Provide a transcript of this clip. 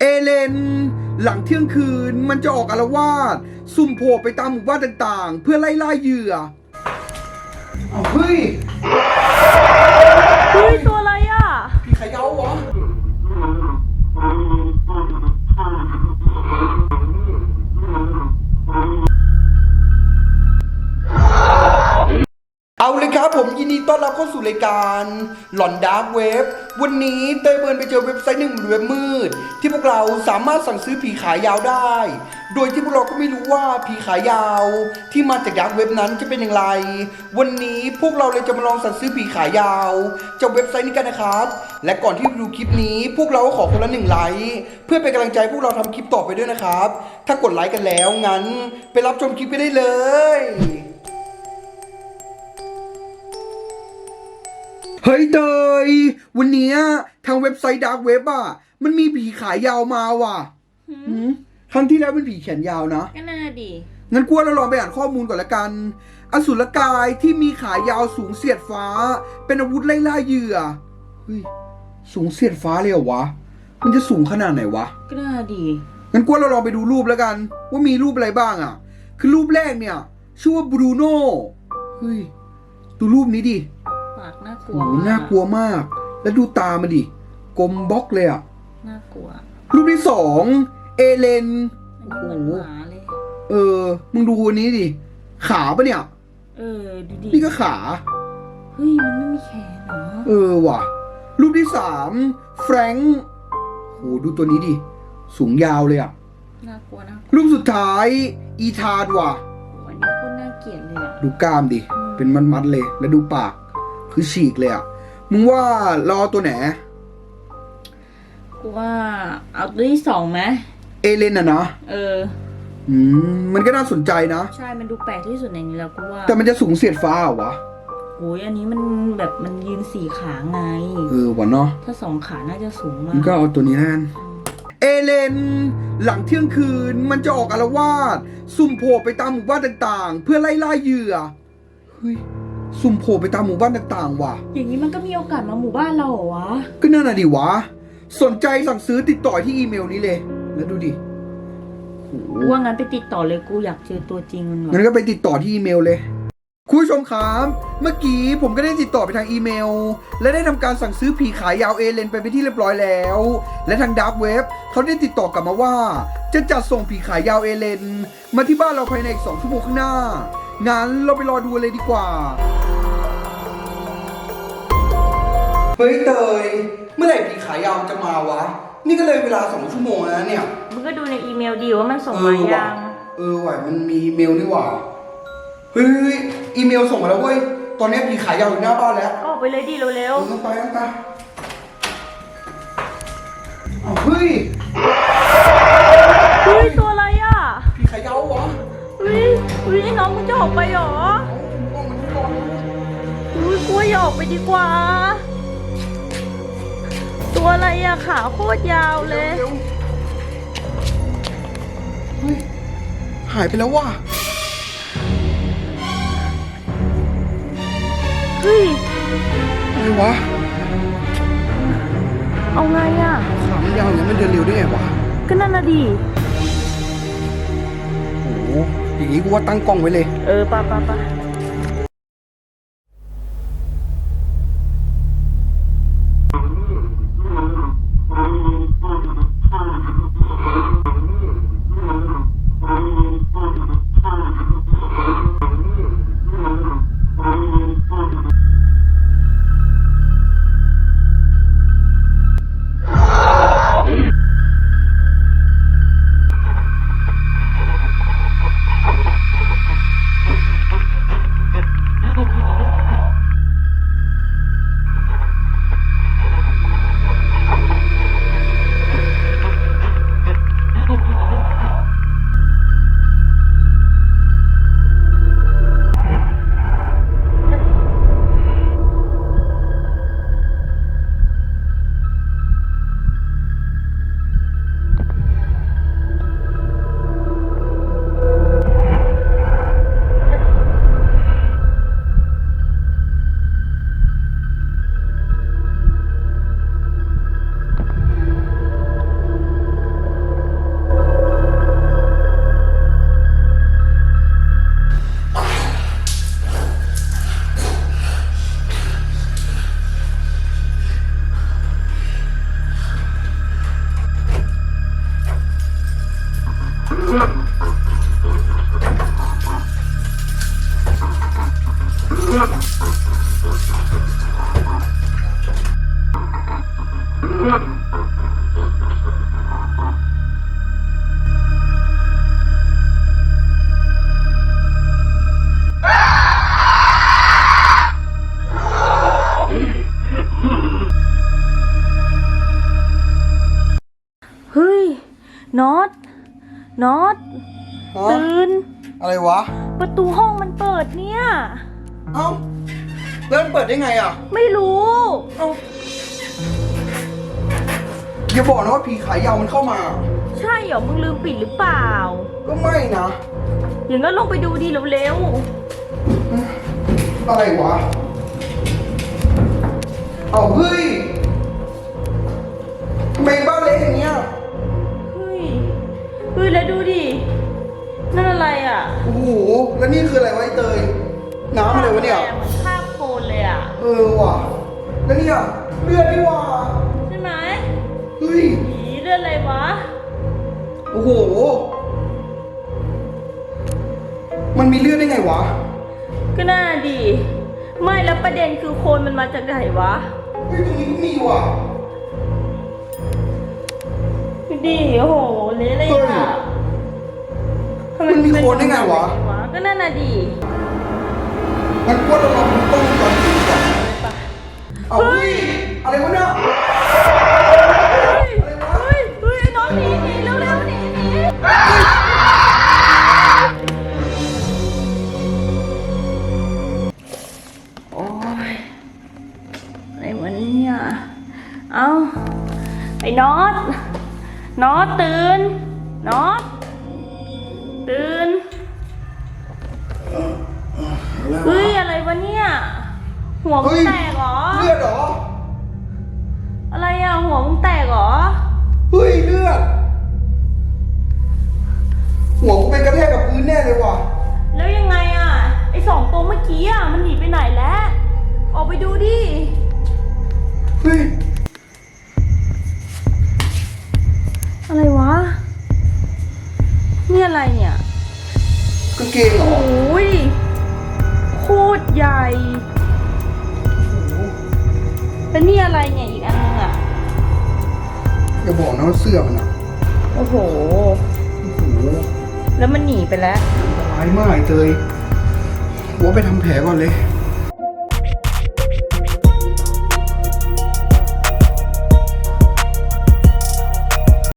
เอเลน หลังเที่ยงคืนมันจะออกอารวาสซุ่มโผล่ไปตามหมู่บ้านต่างๆ เพื่อไล่ล่าเหยื่อเอาเฮ้ย เฮ้ย ต้อนรับเข้าสู่รายการหลอนดาร์กเว็บวันนี้เตยเบิร์นไปเจอเว็บไซต์หนึ่งเว็บมืด ที่พวกเราสามารถสั่งซื้อผีขายยาวได้ โดยที่พวกเราก็ไม่รู้ว่าผีขายยาว ที่มาจากดาร์กเว็บนั้นจะเป็นอย่างไร วันนี้พวกเราเลยจะมาลองสั่งซื้อผีขายยาวจากเว็บไซต์นี้กันนะครับ และก่อนที่จะดูคลิปนี้ พวกเราขอคนละหนึ่งไลค์เพื่อเป็นกำลังใจพวกเราทำคลิปต่อไปด้วยนะครับ ถ้ากดไลค์กันแล้วงั้น ไปรับชมคลิปกันได้เลย เฮ้ยเตยวันเนี้ยทางเว็บไซต์ดาร์กเว็บอะ มันมีผีขายยาวมาว่ะหืมครั้งที่แล้วเป็นผีแขนยาวนะ ก็น่าดี งั้นกลัวเราลองไปอ่านข้อมูลก่อนละกัน อสุรกายที่มีขายาวสูงเสียดฟ้า เป็นอาวุธไล่ล่าเหยื่อ เฮ้ย สูงเสียดฟ้าเลยเหรอวะ มันจะสูงขนาดไหนวะ ก็น่าดี งั้นกลัวเราลองไปดูรูปแล้วกัน ว่ามีรูปอะไรบ้างอะ คือรูปแรกเนี่ย ชื่อว่าบรูโน่ เฮ้ย ดูรูปนี้ดิปา กน่ากลัโอ้วโหน่ากลัวมาก แล้วดูตามันดิกลมบล็อกเลยอะน่ากลัวรูปที่สองเอเลนอันนี้เหมือนหมาเลยเออ มึงดูอันนี้ดิ ขาปะเนี่ย เออดูดินี่ก็ขา เฮ้ยมันไม่มีแขนเหรอเออว่ะ รูปที่สามแฟรงค์โหดูตัวนี้ดิ สูงยาวเลยอะน่ากลัวนะรูปสุดท้าย อีธานว่ะโอ้อันนี้โคตรน่าเกลียดเลยอะดูกล้ามดิ เป็นมัดๆเลย แล้วดูปาก คือฉีกเลยอะมึงว่าเราเอาตัวไหน กูว่าเอาตัวที่สองไหมเอเลนอะนะเออ อืมมันก็น่าสนใจนะ ใช่มันดูแปลกที่สุดในนี้แล้วกูว่าแต่มันจะสูงเสียดฟ้าเหรอวะโอ้ยอันนี้มันแบบมันยืนสี่ขาไง เออวะเนาะถ้าสองขาน่าจะสูงมามันกก็เอาตัวนี้แล้วกันเอเลน หลังเที่ยงคืนมันจะออกอารวาสซุ่มโผล่ไปตามหมู่บ้านต่างๆ เพื่อไล่ล่าเหยื่อเฮ้ย ซุ่มโผล่ไปตามหมู่บ้านต่างๆ ว่ะ อย่างนี้มันก็มีโอกาสมาหมู่บ้านเราเหรอวะ ก็นั่นน่ะดิวะ สนใจสั่งซื้อติดต่อที่อีเมลนี้เลย แล้วดูดิโอ้โหกูว่างั้นไปติดต่อเลยกูอยากเจอตัวจริงมันว่ะ งั้นก็ไปติดต่อที่อีเมลเลย คุณผู้ชมครับเมื่อกี้ผมก็ได้ติดต่อไปทางอีเมล และได้ทำการสั่งซื้อผีขายยาวเอเลนไปเป็นที่เรียบร้อยแล้ว และทางดับเว็บเขาได้ติดต่อกลับมาว่า จะจัดส่งผีขายยาวเอเลน มาที่บ้านเราภายในอีกสองชั่วโมงข้างหน้า งั้นเราไปรอดูเลยดีกว่า เฮ้ยเตย เมื่อไหร่ผีขายยาวจะมาวะ นี่ก็เลยเวลาสองชั่วโมงแล้วเนี่ย มึงก็ดูในอีเมลดีว่ามันส่งมายังเออว่ะมันมีอีเมลนี่หว่า เฮ้ย อีเมลส่งมาแล้วเว้ย ตอนนี้ผีขายยาวอยู่หน้าบ้านแล้ว ก็ออกไปเลยดิเร็วเออต้องไปต้องไปอ้าวเฮ้ย ๆเฮ้ยตัว ฮ้ยเฮ้ยน้องมึงจะออกไปเหรอเอากล้องมันก่อนเฮ้ยกลัวอย่าออกไปดีกว่า ตัวอะไรอะขาโคตรยาวเลยเร็วเฮ้ยหายไปแล้วว่ะเฮ้ยอะไรวะเอาไงอะขามันยาวอย่างนี้มันเดินเร็วได้ไงวะก็นั่นน่ะดิโอ้โห อย่างนี้กูว่าตั้งกล้องไว้เลย เออปะปะปะ น็อตน็อตฮะตื่น อะไรวะ ประตูห้องมันเปิดเนี่ย เอ้าแล้วมันเปิดได้ไงอะ ไม่รู้ เอ้าอย่าบอกนะว่าผีขายาวมันเข้ามา ใช่เหรอมึงลืมปิดหรือเปล่า ก็ไม่นะ อย่างนั้นลงไปดูดีเร็วอะไรวะ เอาเฮ้ย หแล้วนี่คืออะไรวะไอ้เตย น้ำอะไรวะเนี่ยเหมือนคราบโคลนเลยอะ เออว่ะ แล้วเนี่ยเลือดนี่ว่ะใช่ไหมเฮ้ย ผีเรื่องอะไรวะ โอ้โห มันมีเลือดได้ไงวะ ก็น่าดี ไม่แล้วประเด็นคือโคลนมันมาจากไหนวะ เฮ้ยตรงนี้ก็มีว่ะดูดิโอ้โหเละเลยเฮ้ยอะ ทำมันมีโคลนได้ไงวะ ก็นั่นน่ะดิมันกว่าเราลองดูกล้องวงจรปิดก่อนเอาเฮ้ยอะไรวะเนี่ยเฮ้ยเฮ้ยเฮ้ยไอ้น้องหนีหนีเร็วเร็วหนีหนีโอ้ยอะไรวะเนี่ยเอาไอ้น็อตน็อตตื่นน็อต ตื่นเฮ้ยอะไรวะเนี่ย หัวมึเฮ้งยแตกเหรอ เลือดเหรอ อะไรอะหัวมึงแตกเหรอ เฮ้ยเลือด หัวกูเป็นกระแทกกับพื้นแน่เลยว่ะ แล้วยังไงอะไอสองตัวเมื่อกี้อะมันหนีไปไหนแล้ว ออกไปดูดิ เฮ้ย อะไรเนี่ยกางเกงเหรอโอ้ยโคตรใหญ่แล้วนี่อะไรเนี่ยอีกอันนึงอะอย่าบอกนะว่าเสื้อมันอะโอ้โหโอ้โหแล้วมันหนีไปแล้วร้ายมากไอ้เตยหัวไปทำแผลก่อนเลยโ